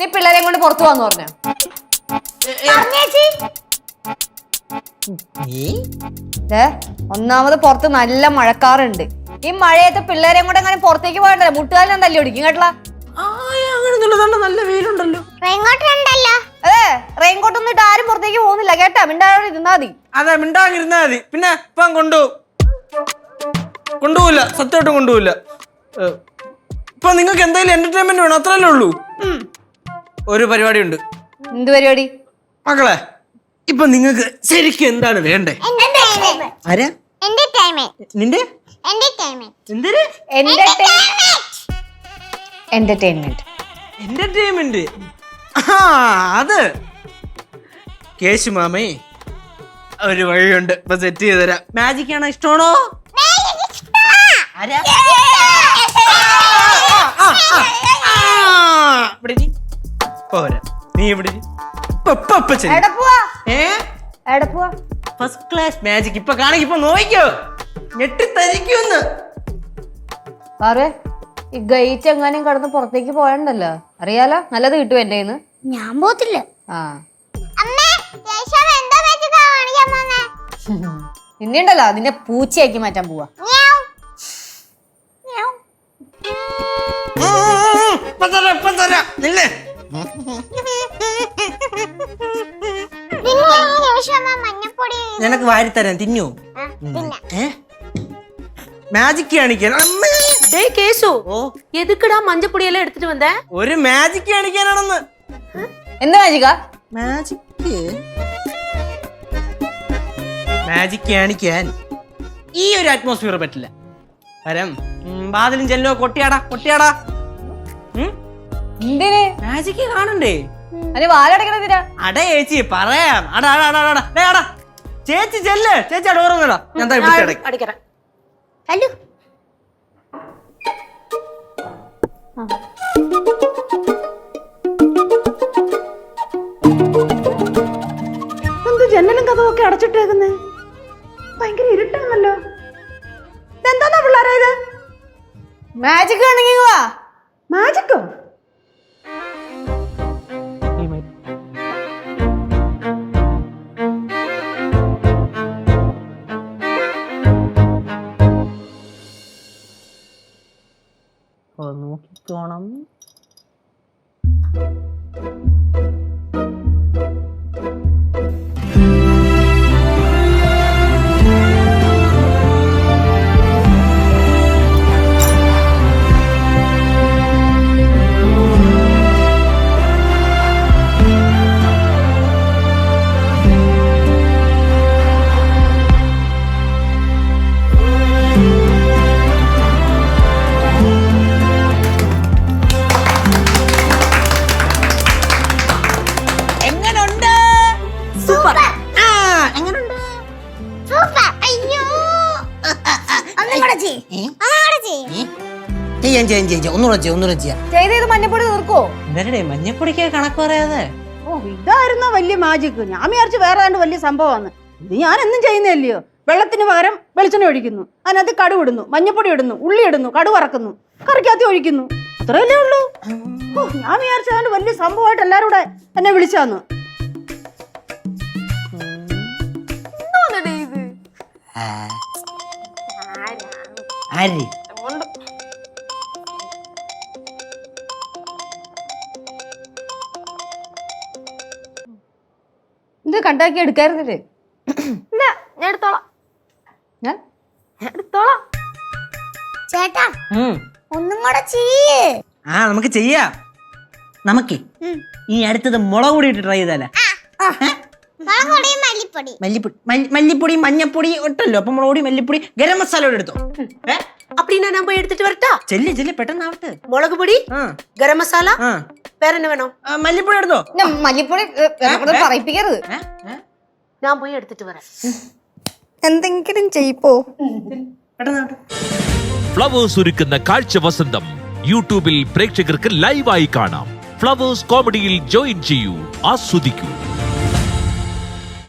നീ പിള്ളേരെയും കൊണ്ട് പുറത്തു പോവാന്ന് പറഞ്ഞു. നീ? ഏ ഒന്നാമത് പുറത്ത് നല്ല മഴക്കാറുണ്ട്. ഈ മഴയത്ത് പിള്ളേരെയും കൂടെ അങ്ങനെ പുറത്തേക്ക് പോകണ്ടല്ലോ? മുട്ടുകാലിന് തല്ലി ഓടിക്കും കേട്ടല്ല നല്ല നല്ല വെയിലുണ്ടല്ലോ. ഇങ്ങോട്ടുണ്ടല്ലോ അതെ റെയിൻകോട്ട് ഒന്നും ഇട്ട് ആരും പുറത്തേക്ക് പോകുന്നില്ല കേട്ടാ? മിണ്ടാതെ ഇരുന്നാ മതി. അതെ മിണ്ടാങ്ങിരുന്നാ മതി. പിന്നെ ഇപ്പം കൊണ്ടുപോകും കൊണ്ടുപോകില്ല സത്യമായിട്ടും കൊണ്ടുപോകില്ല ഇപ്പൊ നിങ്ങൾക്ക് എന്തെങ്കിലും എന്റർടൈൻമെന്റ് വേണം? അത്രല്ലേ ഉള്ളൂ. ഒരു പരിപാടി ഉണ്ട് എന്ത് പരിപാടി? മക്കളെ ഇപ്പൊ നിങ്ങൾക്ക് ശരിക്കും എന്താണ് വേണ്ടേ? ആരാ? നിന്റെ? എന്റർടൈൻമെന്റ് എന്റർടൈൻമെന്റ് ആ അത്. കേശു മാമേ ഒരു വഴിയുണ്ട്. ഇപ്പൊ സെറ്റ് ചെയ്ത് തരാം. മാജിക് ആണോ ഇഷ്ടമാണോ? ആരാ? ഫസ്റ്റ് ക്ലാസ് മാജിക് ഇപ്പൊ കാണിക്ക് ഇപ്പൊ നോക്കിക്കോ. ഞെട്ടിത്തരിക്കുന്ന്. പാറേ ഈ ഗൈറ്റ് എങ്ങാനും കടന്ന് പുറത്തേക്ക് പോയണ്ടല്ലോ? അറിയാലോ നല്ലത് കിട്ടും എന്റെ കയ്യിന്ന്? ഞാൻ പോത്തില്ല. ആ. അതിന്റെ പൂച്ചയാക്കി മാറ്റാൻ പോവാ. മ്യാവ്. നിനക്ക് വാരിത്തരാൻ തിന്നു ആ, പിന്നെ ഏ മാജിക് കാണിക്കാൻ അമ്മേ. டேய் கேசு ഓ எதுக்குடா மஞ்சள் பொடியெல்லாம் எடுத்துட்டு வந்த ഒരു മാജിക് കാണിക്കാനാണെന്ന് എന്ത് മാജിക മാജിക് മാജിക് കാണിക്കാൻ ഈ ഒരു അറ്റ്മോസ്ഫിയർ പറ്റില്ല കാരണം ഉം, വാതിലും ചെല്ലോ കൊട്ടിയാടാ കൊട്ടിയാടാ എന്തിന് മാജിക് കാണണ്ടേ അതിന് വാലടക്കണതിനാ? അട ചേച്ചി പറയാം. അട ചേച്ചി ചെല്ല്. ചേച്ചി അട ഓർമ്മ ഞാൻ ദാ ഇവിടെ കിടക്ക്. അടിക്കറ ഹലോ എന്ത് ജനലും കഥവും ഒക്കെ അടച്ചിട്ടേക്കുന്നേ? ഭയങ്കര ഇരുട്ടാണല്ലോ. ഇതെന്താന്നാ പിള്ളേരെ ഇത്? മാജിക് കാണിക്കുക മാജിക്കോ നോക്കിക്കോണം. ആ എങ്ങനുണ്ട്? സൂപ്പർ. അയ്യോ. ഒന്നും കൂടെ ചെയ്യ്. ഒന്നും കൂടെ ചെയ്യ്. ചെയ്യാം ചെയ്യാം ചെയ്യാം ഒന്നുകൂടെ ചെയ്യാം ഒന്നുകൂടെ ചെയ്യാം. ചെയ്ത് ഇത് മഞ്ഞപ്പൊടി തീർക്കോ? എന്തായാലും മഞ്ഞപ്പൊടിക്ക് കണക്ക് പറയാതെ? ഓ ഇതായിരുന്നോ വലിയ മാജിക് ഞാൻ വിചാരിച്ചു വേറെ ഏതാണ്ട് വലിയ സംഭവമാണ്. ഇത് ഞാൻ എന്നും ചെയ്യുന്നില്ലയോ വെള്ളത്തിന് പകരം വെളിച്ചെണ്ണ ഒഴിക്കുന്നു. അതിനകത്ത് കടുവ് ഇടുന്നു മഞ്ഞപ്പൊടി ഇടുന്നു ഉള്ളി ഇടുന്നു കടുവ് ഇറക്കുന്നു കറിക്കകത്ത് ഒഴിക്കുന്നു. അത്രയല്ലേ ഉള്ളൂ. ഓ ഞാൻ വിചാരിച്ചു ഏതാണ്ട് വലിയ സംഭവമായിട്ട് എല്ലാവരും കൂടെ എന്നെ വിളിച്ചാന്ന്. ആര്? ഇത് കണ്ടാക്കി എടുക്കായിരുന്നില്ലേ? ഞാൻ എടുത്തോളാം. ഞാൻ? എടുത്തോളാം. ചേട്ടാ ഒന്നും കൂടെ ചെയ്യേ. ആ നമുക്ക് ചെയ്യാം. നമുക്ക് ഈ അടുത്തത് മുളക് കൂടി ഇട്ട് ട്രൈ ചെയ്താലേ? മല്ലിപ്പൊടി മല്ലിപ്പൊടി മല്ലി- മല്ലിപ്പൊടി മഞ്ഞപ്പൊടി ഇട്ടല്ലോ അപ്പൊ മുളക് പൊടി മല്ലിപ്പൊടി ഗരം മസാല കൂടെ എടുത്തോ ഏ? அப்படின்னா நான் போய் எடுத்துட்டு வரட்டா ചെല്ല് ചെല്ല് പെട്ടെന്നാവട്ടെ மிளகு பொடி ആ கரம் மசாலா ആ வேற என்ன வேணும் ആ, മല്ലിപ്പൊടി എടുത്തോ പിന്നെ മല്ലിപ്പൊടി ഏ, എന്നെ കൊണ്ട് പറയിപ്പിക്കരുത് ഏ? ഏ? நான் போய் எடுத்துட்டு வரேன் എന്തെങ്കിലും ചെയ്യിപ്പോ പെട്ടെന്നാവട്ടെ ഫ്ലവേഴ്സ് ഒരുക്കുന്ന കാഴ്ച വസന്തം യൂട്യൂബിൽ പ്രേക്ഷകർക്ക് ലൈവായി കാണാം ഫ്ലവേഴ്സ് കോമഡിയിൽ ജോയിൻ ചെയ്യൂ ആസ്വദിക്കൂ